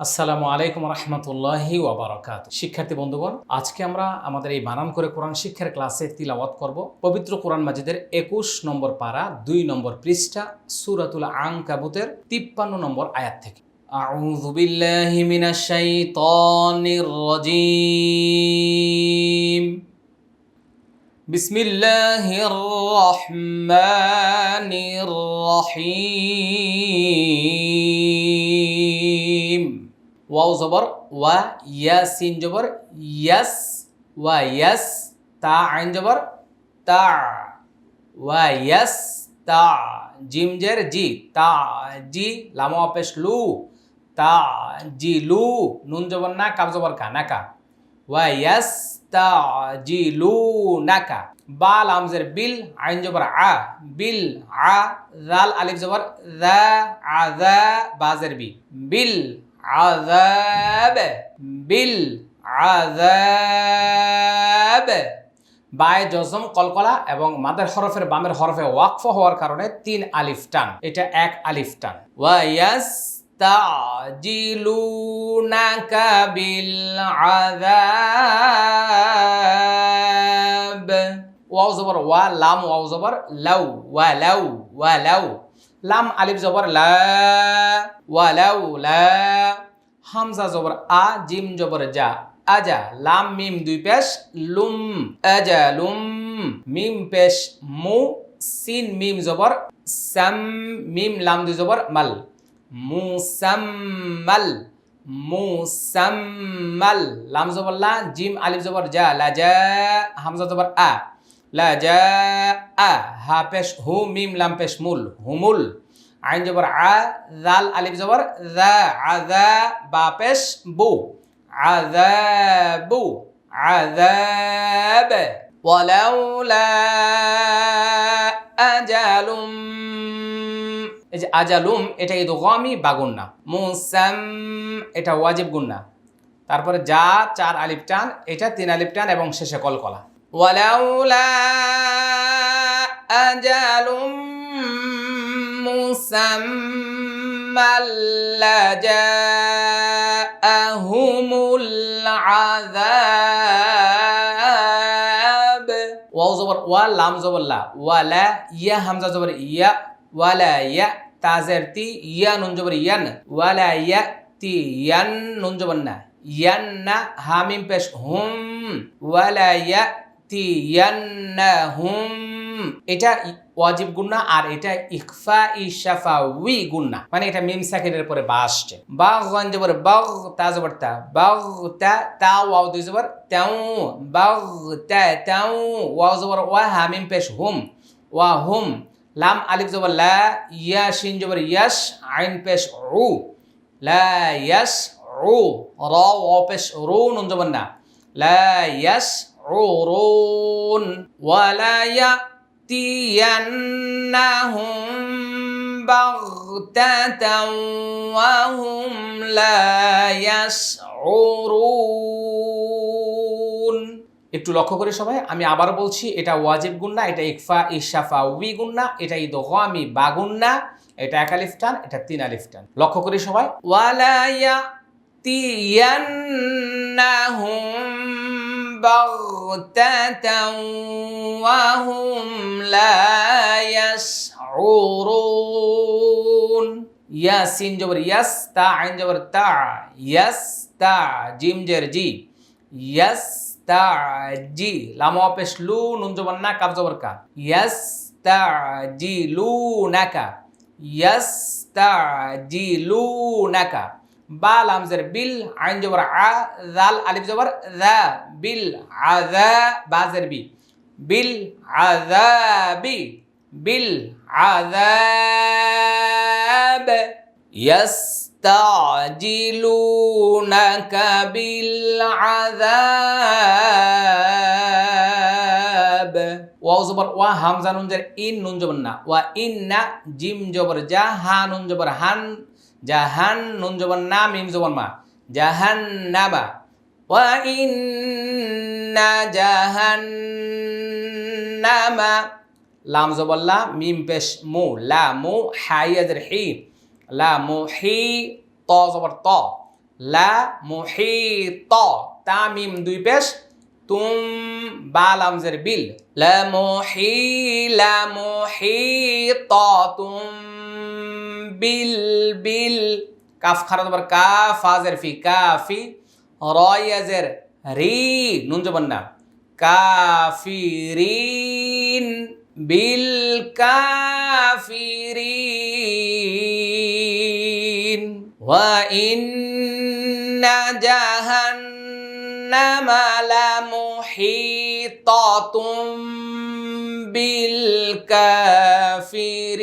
আসসালামু আলাইকুম রহমতুল্লাহি ওবরাকাত শিক্ষার্থী বন্ধুগণ আজকে আমরা আমাদের এই বানান করে কোরআন শিক্ষার ক্লাসে তিলাওয়াত করব পবিত্র কোরআন মাজিদের একুশ নম্বর পারা দুই নম্বর পৃষ্ঠা সুরাতুল আং কাবুতের তিপ্পান্ন নম্বর আয়াত থেকে أعوذ بالله من الشيطان الرجيم بسم الله الرحمن الرحيم ওয়াও জবর, ওয়া ইয়াসিন জবর, ইয়াস, ওয়া ইয়াস, তা আইন জবর, তা, ওয়া ইয়াস, তা, জিম জের জি, তা, জি, লামো অপেশ লু, তা, জি লু, নুন জবর না কাব জবর কা নাকা ওয়া ইয়াস, তা, জি লু নাকা বা লামজের বিল, আইন জবর আ, বিল, আ জাল আলিফ জবর দা আদা বাজের বি, বিল আযাব, বিল আযাব। বায়ে জজম, কলকলা এবং মাদের হরফের বামের হরফে ওয়াকফ হওয়ার কারণে তিন আলিফ টান। এটা এক আলিফ টান। ওয়াইয়াস ওয়াও জবর, ওয়া, লাম, ওয়াও জবর, লাউ, ওয়া লাউ ওয়া, লাউ। লাম আলিফ জবর লা লা হামজা জবর আ জিম জবর যা আজা লাম মিম দুই পেশ লুম আজা লুম মিম পেশ মু সিন মিম জবর সাম মিম লাম দুই জবর মাল মু চেম মাল মু মুসাম্মাল মুসাম্মাল লাম জবর লা জিম আলিফ জবর যা লা যা হামজা জবর আ লা যা আ, হা পেশ, হু, মিম, লাম পেশ, মুল, হুমুল, আইন জবর, আ জাল আলিফ জবর যা আযা বা পেশ, বু আযাবু আযাব ওয়ালাউলা আজালুম, এই যে আজালুম, এটা ইদগামি বা গুন্না। মুসাম, এটা ওয়াজিব গুন্না। তারপরে যা, চার আলিফ টান, এটা তিন আলিফ টান এবং শেষে কলকলা। ওয়ালাউলা আজালুম مسمى لجاءهم العذاب ওয়াও জবর ওয়া লাম জবর লা ওয়ালা ইয়া হামজা জবর ইয়া ওয়ালা ইয়া তাজের তি ইয়া নুন জবর ইয়ান ওয়ালা ইয়া তি ইয়ান নুন জবর না ইয়ান না হামিম পেশ হুম ওয়ালা ইয়া তি ইয়ান হুম এটা ওয়াজিব গুন্না আর এটা ইকফা ইশাফা উই গুন্না মানে এটা মিম সাকিনের পরে বা আসছে। বা গন জবর বাগ, তা জবর তা। বাগ তা তা ওয়াও দুই জবর তাও বাগ তা তাও ওয়াও জবর ওয়া হামিম পেশ হুম। ওয়া হুম। লাম আলিফ জবর লা, ইয়া শিন জবর ইয়াস আইন পেশ উ। লা ইয়াস উ। র ওয়া পেশ রু, নুন জবর না। লা ইয়াস عرون ولا يأتينهم بغتة وهم لا يشعرون একটু লক্ষ্য করে সবাই আমি আবার বলছি এটা ওয়াজিব গুন্না এটা ইকফা ইশাফা উই গুন্না এটা ইদগামি বা গুন্না এটা এক আলিফ টান এটা তিন আলিফ টান লক্ষ্য করি সবাই ওয়ালায়া তিয়ান্নাহুম বাগতাতা ওয়াহুম লা ইয়াশউরুন ইয়াসিন জবর ইয়াস তা আইন জবর তা ইয়াস তা জিম জের জি ইয়াস তা জি লাম অপেশ লু নুন জবর না কাব জবর কা ইয়াস তা জি লু নাকা ইয়াস তা জি লু নাকা বা লামজের বিল আইন জবর আ জাল আলিফ জবর দা বিল আযা বাজের বি বিল আযাবি বিল আযাব يستعجلونك بالعذاب ওয়াও জবর ওয়া হামজা নুন জের ইন নুন জবর না ওয়া ইন না জিম জবর যা হা নুন জবর হান জাহান নুন জবর না মিম জবর মা জাহান নামা ওয়া ইন্না জাহান্নামা। লাম জবল্লা মিম পেশ মু লা মু হাইয়াজের হি লা মু হি ত জবর ত লা মুহিত তামিম দুই পেশ তুম বা লামজের বিল লা মুহি লা মুহিত তুম বিল বিল কাফ খারাপ আবার কাফ ফাজের ফি কাফি রয়াজের রি নুন জবান না কাফিরিন বিল কাফিরিন ওয়া ইন্না জাহান্নামা লামুহিতাতুম বিল কাফিরিন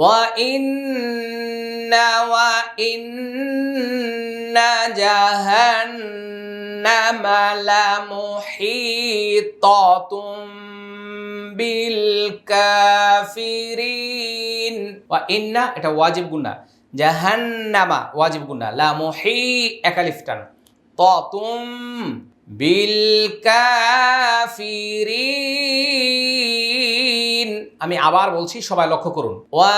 ওয়া ইন্না ওয়া ইন্না জাহান্নামা লামুহিতাতুম বিল কাফিরিন ওয়া ইন্না এটা ওয়াজিব গুন্না জাহান্নামা ওয়াজিব গুন্না লা মুহি একালিফটান তুম বিল কাফিরিন। আমি আবার বলছি, সবাই লক্ষ্য করুন। ওয়া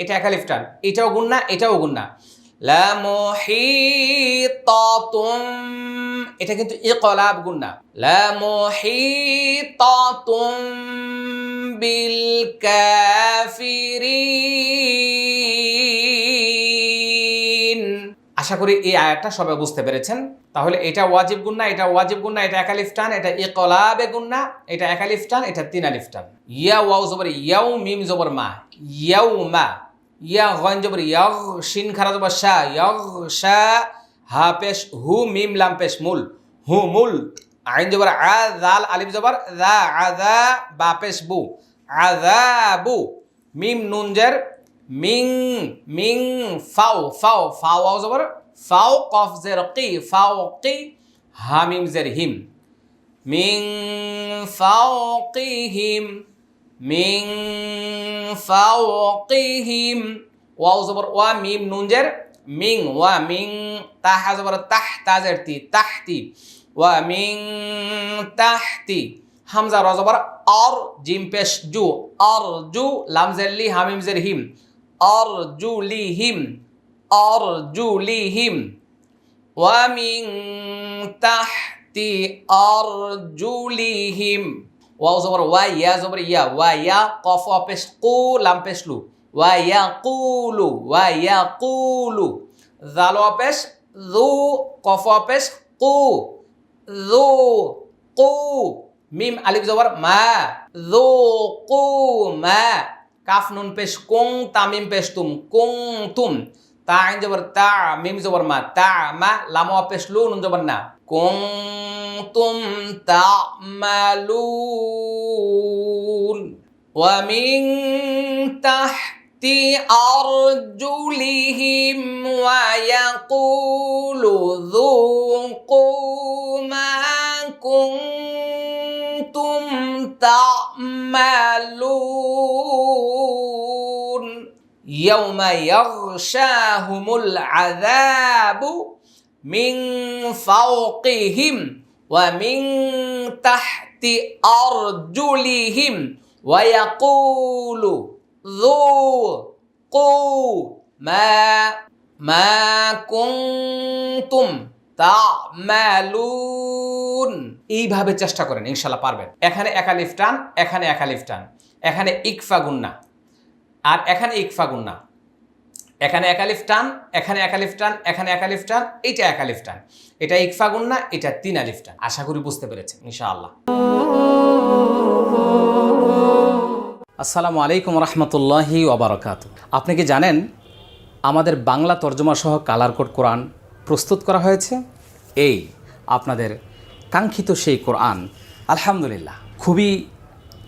এটা একালিফটান এটাও গুন্না এটাও গুন্না। লা মুহিতাতুম এটা কিন্তু ইকলাব লা মুহিতাতুম বিল আশা করি এই আয়াতটা সবাই বুঝতে পেরেছেন। তাহলে এটা ওয়াজিব গুন্না এটা ওয়াজিব গুন্না এটা একালিফ টান এটা ইকলাবে গুন্না এটা একালিফ টান এটা তিন আলিফ টান ইয়া ওয়াও জবর, ইয়াও মিম জবর মা, ইয়াও মা, ইয়া গন জবর ইয়াগ শিন খারা জবর শা ইয়াগ শা হা পেশ, হু মিম লাম পেশ মুল, হু মুল, আইন জবর আ জাল আলিফ জবর, দা আদা বা পেশ বু আযাবু মিম নুন জের, মিং মিং, ফাও ফাও ফাও জবর ফাও কফ জের কি ফাও কি হা মিম জের হিম মিং ফাওকিহিম মিং ফাওকিহিম ওয়াও জবর ওয়া মিম নুন জের মিং ওয়া মিং তাহা জবর তাহ তাজের তি তাহতি ওয়া মিং তাহতি হামজা র জবর অর জিম পেশ জু অর জু লাম জের লি হামিম জের him or zoo Li him or জু লি হিম ومن تحت أرجلهم واو زبر وا يا زبر يا وا يا قاف بس قو لام بس لو وا يقول وا يقول ذال بس ذو قاف بس قو ذو قو মিম আলিফ জবর মা ذو قو মা কাফ নুন পেশ কুং তামিম পেশ তুম কুং তুম তা আইন জবর তা মিম জবর মা তা মা লামো পেশ লু নুন জবর না কুং তুম তা মালুন ومن تحت أرجلهم ويقول ذوقوا ما كنتم تعملون يوم يغشاهم العذاب من فوقهم ومن تحت أرجلهم ويقول ذوقوا ما ما كنتم তামালুন এইভাবে চেষ্টা করেন ইনশাল্লাহ পারবেন এখানে একালিফ টান এখানে একালিফ টান এখানে ইকফা গুন্না আর এখানে ইকফা গুন্না এখানে একালিফ টান, এখানে একালিফ টান, এখানে একালিফ টান এটা একালিফ টান। এটা ইকফা গুন্না এটা তিন আলিফ টান। আশা করি বুঝতে পেরেছেন, ইনশাআল্লাহ। আসসালামু আলাইকুম রহমতুল্লাহি ওবরাকাত আপনি কি জানেন আমাদের বাংলা তর্জমা সহ কালার কোড কোরআন প্রস্তুত করা হয়েছে? এই, আপনাদের কাঙ্ক্ষিত সেই কোরআন, আলহামদুলিল্লাহ, খুবই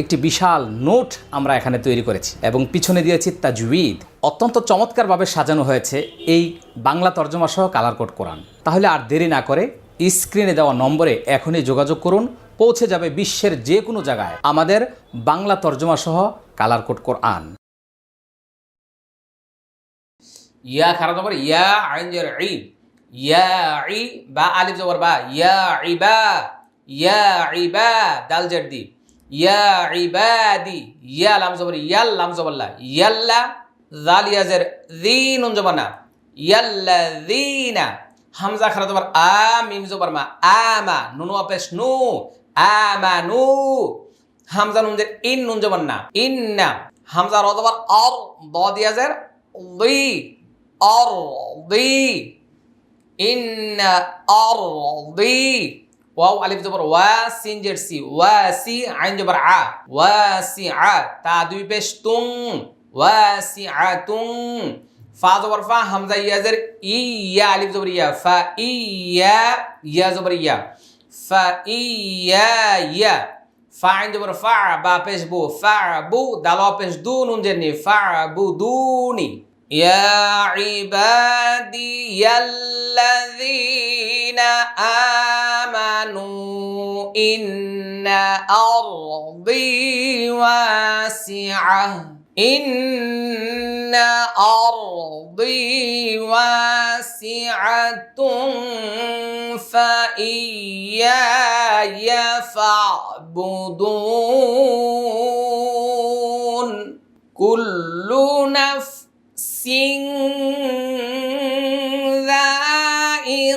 একটি বিশাল নোট আমরা এখানে তৈরি করেছি এবং পিছনে দিয়েছি তাজউইদ। অত্যন্ত চমৎকারভাবে সাজানো হয়েছে এই বাংলা তর্জমা সহ কালার কোড কোরআন তাহলে আর দেরি না করে স্ক্রিনে দেওয়া নম্বরে এখনই যোগাযোগ করুন, পৌঁছে যাবে বিশ্বের যে কোনো জায়গায় আমাদের বাংলা তর্জমা সহ কালার কোড কোরআন ইয়া খারাপ জবর ইয়া আইন ই, ইয়া ই বা আলিফ জবর বা, ইয়া ইবা ইয়া ইবা দাল জের দি। ইয়া ইবাদি, ইয়া লাম জবর, ইয়াল লাম জবল্লা ইয়াল্লা জালিয়াজের দিন জবানা ইয়াল্লা হামজা খারা তোমার আ, মিম জবর মা নুনু অপেশ নু আমানু হামজা নুনজের ইন নুন জবর না ইন না হামজা র জবর অর, দ দিয়াজের দি, অর দি ইন অর দি। واو ألف جبر واسين جرسي واسي عين جبر ع واسعة تا دوي بيش تون. واسعة فا جبر فا همزة يا زر إي يا ألف جبر يا. فا إي يا يا جبر يا. فا إي يا يا. فا عين جبر فا با بيش بو. فا بو دالو بيش دو نون جرني. فا بو دوني. يا عبادي الذين آمنوا إن أرضي واسعة. إن أرضي واسعة فإياي فاعبدون. كل نفس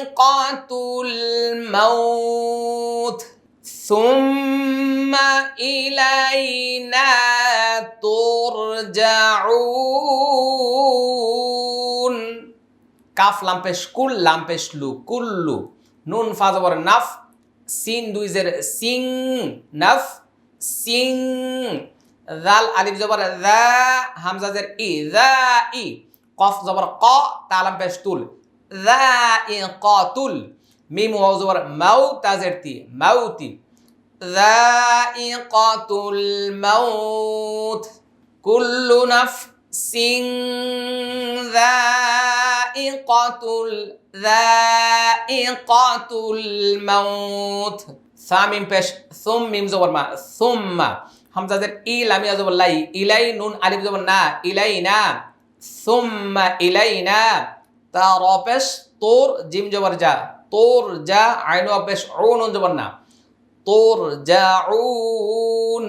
ذائقة الموت ثم إلينا ترجعون কাফ লাম্পেশ কুল লাম্পেশ লু কুল্লু নুন ফাজবর নাফ সিন দুইজের সিং নাফ সিং জাল আলিফ জবর দা হামজা জের ই দা ই কফ জবর ক তালাম পেশ তুল দা ই কতুল মিম ওয়াও জবর মাউ তাজের তি মাউতি ذائقة الموت كل نفس ذائقة ال- ذائقة الموت সামিম পেশ সুম মিম জবর মা সুম্মা হামজাদের ই লামিয়া জবর লাই ইলাই নুন আলিফ জবর না ইলাই না সুম্মা ইলাই না তা রপেশ তোর জিম জবর যা, তোর যা আইন অপেশ অন জবর না। তোর যা উন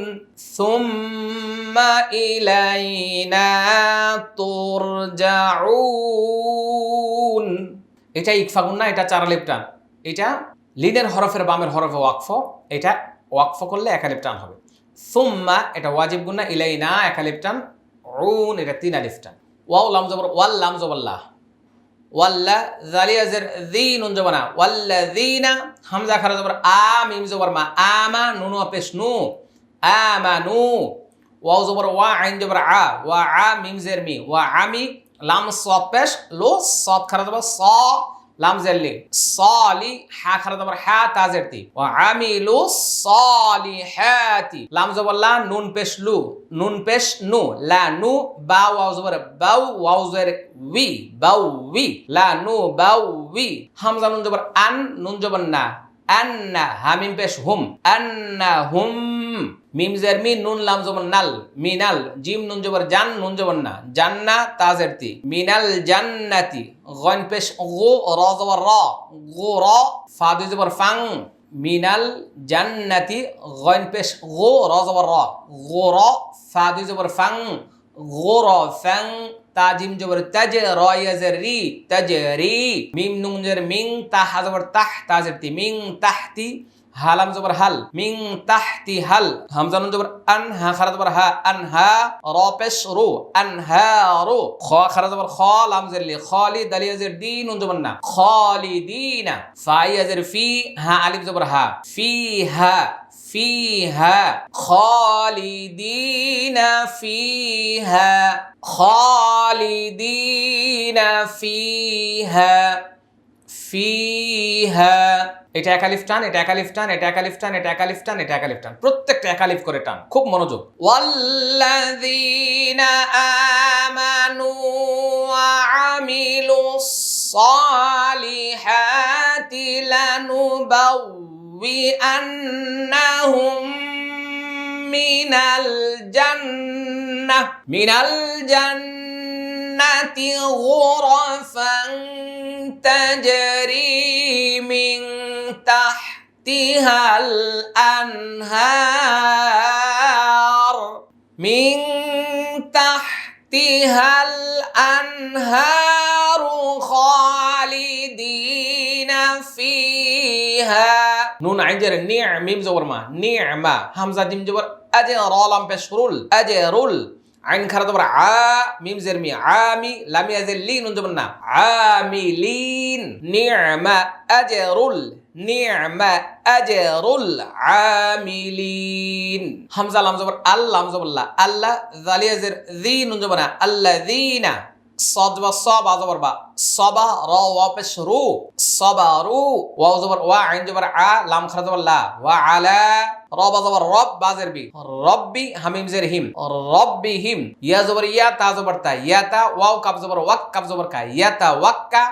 সুম্মা ইলাইনা, তোর যা উন এটা ইকফাগুন না, এটা চার টান। এটা লিনের হরফের বামের হরফে ওয়াকফ, এটা ওয়াকফ করলে একা টান হবে। সুম্মা, এটা ওয়াজিব গুন্না ইলাইনা, একা টান উন এটা তিন আলিফ টান। ওয়াও লামজবর ওয়াল লামজবল্লাহ ওয়াল্লা জালিয়া জের দিন জবনা ওয়াল্লা দিনা হামজা খারা আ, মিম জবর মা, আমা, নুনু পেশ নু। আমা, নু। ওয়াও জবর ওয়া, আইন আ। ওয়া, আ, মিম জের মি। আমি লাম সদ পেশ, লো সদ খারা জবর লাম জেরলি সলি হা খারা তোমার হা তাজের তি। ওয়া আমিলু সলিহাতি। লাম জবর লা, নুন, পেশ, লু। নুন, পেশ, নু। লা, নু বা ওয়াও বাউ ওয়াও জের উই বাউ উই লা, নু, বাউ উই হামজা, নুন জবর আন, নুন জবর না। আন্না হামিম পেশ হুম। আন্না হুম, মিম জের মি নুন, লাম, জবর নাল। মিনাল, জিম, নুন, জবর জান, নুন, জবর না। জান্না, তাজের তি। মিনাল জান্নাতি, গন পেশ গো, র জবর র। গো, র, ফা জবর ফাং। মিনাল জান্নাতি, গন পেশ গো, র জবর র। গো, র, ফা জবর ফাং। গো, র ফাং তাজিম জবর তাজ র ইয়াজের রি তাজ রি মিম নুন জের মিং তাহ জবর তাহ তাজের তি মিং তাহতি হালাম জবর হাল, মিং তাহতি হাল, হামজা নুন জবর আন হা, খারা জবর হা, আন হা, র পেশ রু, আন হা রু, খ, খারা জবর খ, লাম জের লি খালি দালিয়া জের দি, নুন জবর না খালিদিনা ফাই জের ফি হা, আলিফ জবর হা, ফি হা فيها خالدين فيها خالدين فيها فيها এটা একালিফ টান এটা একালিফ টান এটা একালিফ টান এটা একালিফ টান এটা একালিফ টান প্রত্যেকটা একালিফ করে টান খুব মনোযোগ ওয়াল্লাযীনা আমানু ওয়া আমিলুস সালিহাতি লানুবাউবিআন্নাহুম মিনাল জান্নাহ মিনাল জান্নাতি গুরাফান তাজরি মিন তাহতিহাল আনহার মিন তাহতিহাল আনহার খালিদিনা ফিহা নুন আইন জের নিয় মিম জবর মা নিয়মা হামজা জিম জবর আজে রলাম পেশ রুল আজে রুল আইন খারা জবর আ মিম জের মি আমি লামি আজে লি নুন জবর না আমিলিন নিয়মা আজে রুল নিয়মা আজে রুল আমিলিন হামজা লাম জবর আল্লাহ জবর আল্লাহ জালি আজের জি নুন জবর না আল্লাযিনা সদ বা সব বা। সবা র ওয়া পেশ রু সবা রু ওয়া জবর ওয়া, আইন জবর আ, লাম খরা জবর লা। ওয়া আলা রব জবর রব বাজের বি। রব্বি হামিম জের হিম। রব্বি হিম। ইয়া জবর ইয়া, তা জবর তা। ইয়া তা ওয়াও কা। ইয়া তা ওয়াক্কা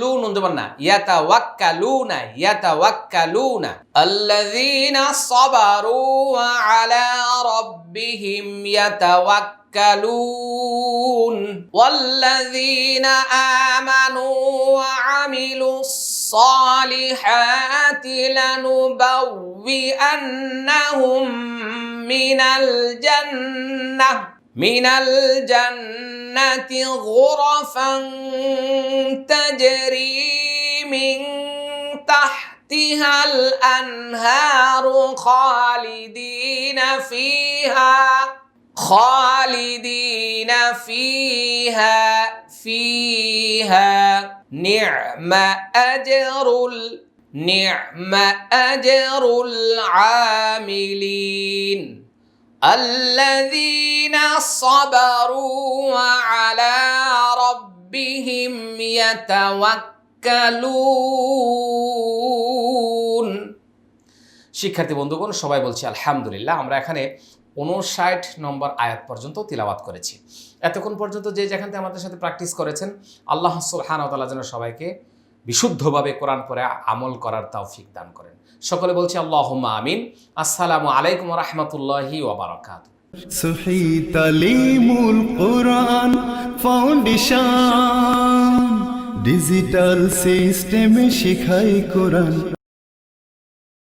লু নুন জবর না। ইয়া তা লু না। ইয়া তা লু না। আল্লাযীনা সাবারু ওয়া আলা রব্বিহিম ইয়াতাওয়াক্কালুন يتوكلون. والذين آمنوا وعملوا الصالحات لنبوئنهم من الجنة من الجنة غرفا تجري من تحتها الأنهار خالدين فيها. خالدين فيها فيها نعم أجر ال- نعم أجر العاملين الذين صبروا وعلى ربهم يتوكلون শিক্ষার্থী বন্ধুগণ সবাই বলছি আলহামদুলিল্লাহ আমরা এখানে উনষাট নম্বর আয়াত পর্যন্ত তিলাবাত করেছি। এতক্ষণ পর্যন্ত যে যেখান আমাদের সাথে প্র্যাকটিস করেছেন, আল্লাহ সুলহান তালা যেন সবাইকে বিশুদ্ধভাবে কোরআন পরে আমল করার তৌফিক দান করেন। সকলে বলছি আল্লাহ আমিন। আসসালামু আলাইকুম রহমতুল্লাহি ওবরাকাত সহি তালিমুল কোরআন ফাউন্ডেশন, ডিজিটাল সিস্টেমে শিখাই কোরআন।